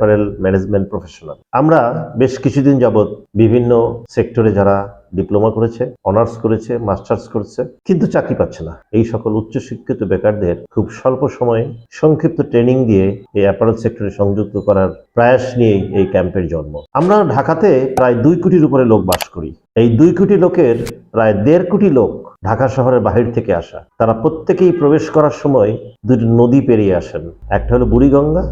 ওয়াটারেল management professional. আমরা বেশ কিছুদিন যাবৎ বিভিন্ন সেক্টরে যারা ডিপ্লোমা করেছে, অনার্স করেছে, মাস্টার্স করেছে, কিন্তু চাকরি পাচ্ছে না। এই সকল উচ্চশিক্ষিত বেকারদের খুব স্বল্প সময়ে সংক্ষিপ্ত ট্রেনিং দিয়ে এই অ্যাপারেল সেক্টরে সংযুক্ত করার প্রয়াস নিয়েই এই ক্যাম্পের জন্ম। আমরা ঢাকাতে প্রায় দুই কোটির উপরে লোক বাস করি। এই দুই কোটি লোকের প্রায় দেড় কোটি লোক ঢাকা শহরের বাহির থেকে আসা। তারা প্রত্যেকেই প্রবেশ করার সময় দুটি নদী পেরিয়ে আসেন। একটা হলো বুড়িগঙ্গা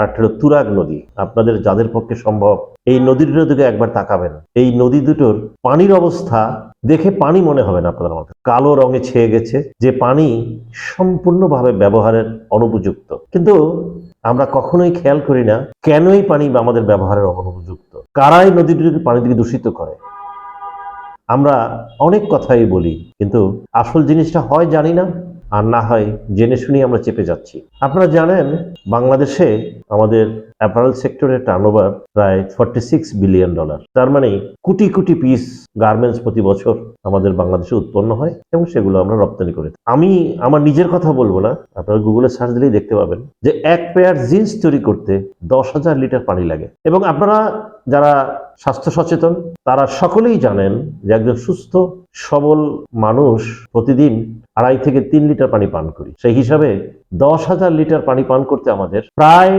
আর একটা হলো তুরাগ নদী। আপনাদের যাদের পক্ষে সম্ভব, এই নদী দুটোর দিকে একবার তাকাবেন। এই নদী দুটোর পানির অবস্থা দেখে পানি মনে হবে না আপনাদের মধ্যে। কালো রঙে ছেয়ে গেছে যে পানি সম্পূর্ণভাবে ব্যবহারের অনুপযুক্ত। কিন্তু আমরা কখনোই খেয়াল করি না কেন এই পানি আমাদের ব্যবহারের অনুপযুক্ত। কারাই নদী দুটোকে পানি থেকে দূষিত করে। আমরা অনেক কথাই বলি, কিন্তু আসল জিনিসটা হয় জানি না। আর না হয় জেনে শুনি আমরা চেপে যাচ্ছি। আপনারা জানেন, বাংলাদেশে আমাদের অ্যাপারেল সেক্টরের টার্নওভার প্রায় ফর্টি সিক্স বিলিয়ন ডলার তার মানে কোটি কোটি পিস গার্মেন্টস প্রতি বছর আমাদের বাংলাদেশে উৎপন্ন হয় এবং সেগুলো আমরা রপ্তানি করে। আমি আমার নিজের কথা বলব না, আপনারা গুগলে সার্চ দিলেই দেখতে পাবেন যে এক পেয়ার জিন্স তৈরি করতে দশ হাজার লিটার পানি লাগে। এবং আপনারা যারা স্বাস্থ্য সচেতন, তারা সকলেই জানেন যে একজন সুস্থ, সবল মানুষ প্রতিদিন আড়াই থেকে তিন লিটার পানি পান করি। সেই হিসাবে দশ হাজার লিটার পানি পান করতে আমাদের প্রায়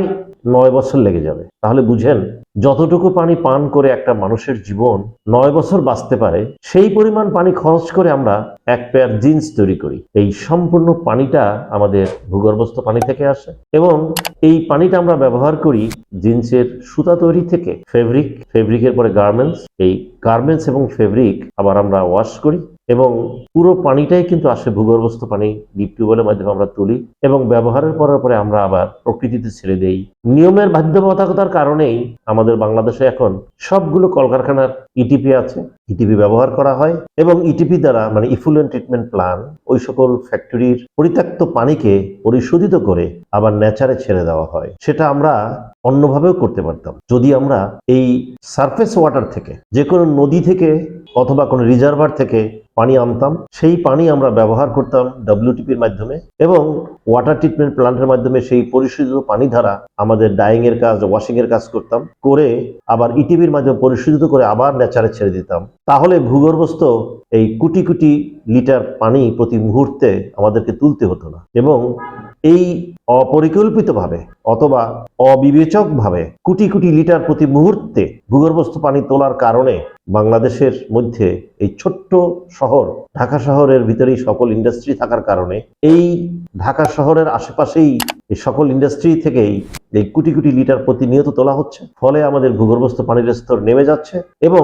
নয় বছর লেগে যাবে। তাহলে বুঝেন, যতটুকু পানি পান করে একটা মানুষের জীবন নয় বছর বাঁচতে পারে, সেই পরিমাণ পানি খরচ করে আমরা এক পেয়ার জিন্স তৈরি করি। এই সম্পূর্ণ পানিটা আমাদের ভূগর্ভস্থ পানি থেকে আসে এবং এই পানিটা আমরা ব্যবহার করি জিন্সের সুতা তৈরি থেকে। ফেব্রিক, ফেব্রিকের পরে গার্মেন্টস এই গার্মেন্টস এবং ফেব্রিক আবার আমরা ওয়াশ করি। এবং পুরো পানিটাই কিন্তু আসে ভূগর্ভস্থ পানি ডিপ টিউবওয়েলের মাধ্যমে আমরা তুলি এবং ব্যবহারের পরের পরে আমরা আবার প্রকৃতিতে ছেড়ে দেই। নিয়মের বাধ্যবাধকতার কারণেই আমাদের বাংলাদেশে এখন সবগুলো কলকারখানার ইটিপি আছে ইটিপি ব্যবহার করা হয় এবং ইটিপি দ্বারা মানে ইফুলেন্ট ট্রিটমেন্ট প্ল্যান ওই সকল ফ্যাক্টরির পরিত্যক্ত পানিকে পরিশোধিত করে আবার নেচারে ছেড়ে দেওয়া হয়। সেটা আমরা অন্যভাবেও করতে পারতাম। যদি আমরা এই সারফেস ওয়াটার থেকে যে কোনো নদী থেকে অথবা কোনো রিজার্ভার থেকে পানি আনতাম, সেই পানি আমরা ব্যবহার করতাম ডব্লিউটিপির মাধ্যমে এবং ওয়াটার ট্রিটমেন্ট প্ল্যান্টের মাধ্যমে সেই পরিশোধিত পানি দ্বারা আমাদের ডাইং এর কাজ ওয়াশিং এর কাজ করতাম, করে আবার ইটিভির মাধ্যমে পরিশোধিত করে আবার নেচারে ছেড়ে দিতাম। তাহলে ভূগর্ভস্থ এই কোটি কোটি লিটার পানি প্রতি মুহূর্তে আমাদেরকে তুলতে হতো না এবং এই অপরিকল্পিতভাবে অথবা অবিবেচকভাবে কোটি কোটি লিটার প্রতি মুহূর্তে ভূগর্ভস্থ পানি তোলার কারণে বাংলাদেশের মধ্যে এই ছোট্ট শহর, ঢাকা শহরের ভিতরেই সকল ইন্ডাস্ট্রি থাকার কারণে এই ঢাকা শহরের আশেপাশেই এই সকল ইন্ডাস্ট্রি থেকেই এই কোটি কোটি লিটার প্রতিনিয়ত তোলা হচ্ছে। ফলে আমাদের ভূগর্ভস্থ পানির স্তর নেমে যাচ্ছে এবং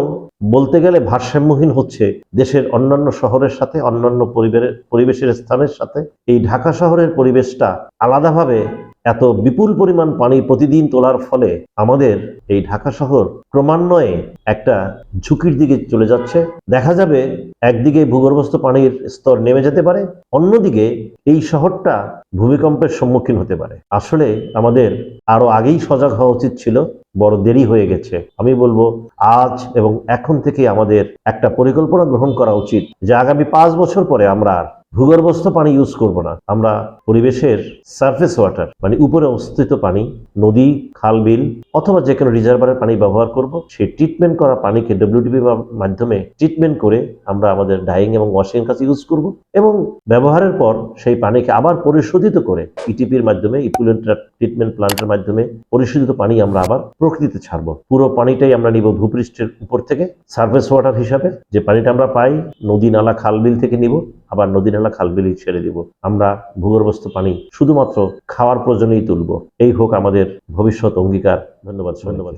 বলতে গেলে ভারসাম্যহীন হচ্ছে দেশের অন্যান্য শহরের সাথে, অন্যান্য পরিবেশের পরিবেশের স্থানের সাথে। এই ঢাকা শহরের পরিবেশটা আলাদাভাবে এত বিপুল পরিমাণ পানি প্রতিদিন তোলার ফলে আমাদের এই ঢাকা শহর ক্রমান্বয়ে একটা ঝুঁকির দিকে চলে যাচ্ছে। দেখা যাবে একদিকে ভূগর্ভস্থ পানির স্তর নেমে যেতে পারে, অন্যদিকে এই শহরটা ভূমিকম্পের সম্মুখীন হতে পারে। আসলে আমাদের আরও আগেই সজাগ হওয়া উচিত ছিল, বড় দেরি হয়ে গেছে। আমি বলব, আজ এবং এখন থেকে আমাদের একটা পরিকল্পনা গ্রহণ করা উচিত যে আগামী পাঁচ বছর পরে আমরা ভূগর্ভস্থ পানি ইউজ করব না। আমরা পরিবেশের সারফেস ওয়াটার মানে উপরে অবস্থিত পানি, নদী খাল বিল অথবা যে কোনো রিজার্ভারের পানি ব্যবহার করব। সেই ট্রিটমেন্ট করা পানিকে ডব্লিউটিপি মাধ্যমে ট্রিটমেন্ট করে আমরা আমাদের ডাইং এবং ওয়াশিং কাছে ইউজ করব এবং ব্যবহারের পর সেই পানিকে আবার পরিশোধিত করে ইটিপির মাধ্যমে ইপুলেন্ট ট্রিটমেন্ট প্ল্যান্টের মাধ্যমে পরিশোধিত পানি আমরা আবার প্রকৃতিতে ছাড়বো। পুরো পানিটাই আমরা নিব ভূপৃষ্ঠের উপর থেকে সারফেস ওয়াটার হিসাবে। যে পানিটা আমরা পাই, নদী, নালা খাল বিল থেকে নিব। আবার নদী নালা খাল বিলি ছেড়ে দিব। আমরা ভূগর্ভস্থ পানি শুধুমাত্র খাওয়ার প্রয়োজনেই তুলব। এই হোক আমাদের ভবিষ্যৎ অঙ্গীকার। ধন্যবাদ ধন্যবাদ।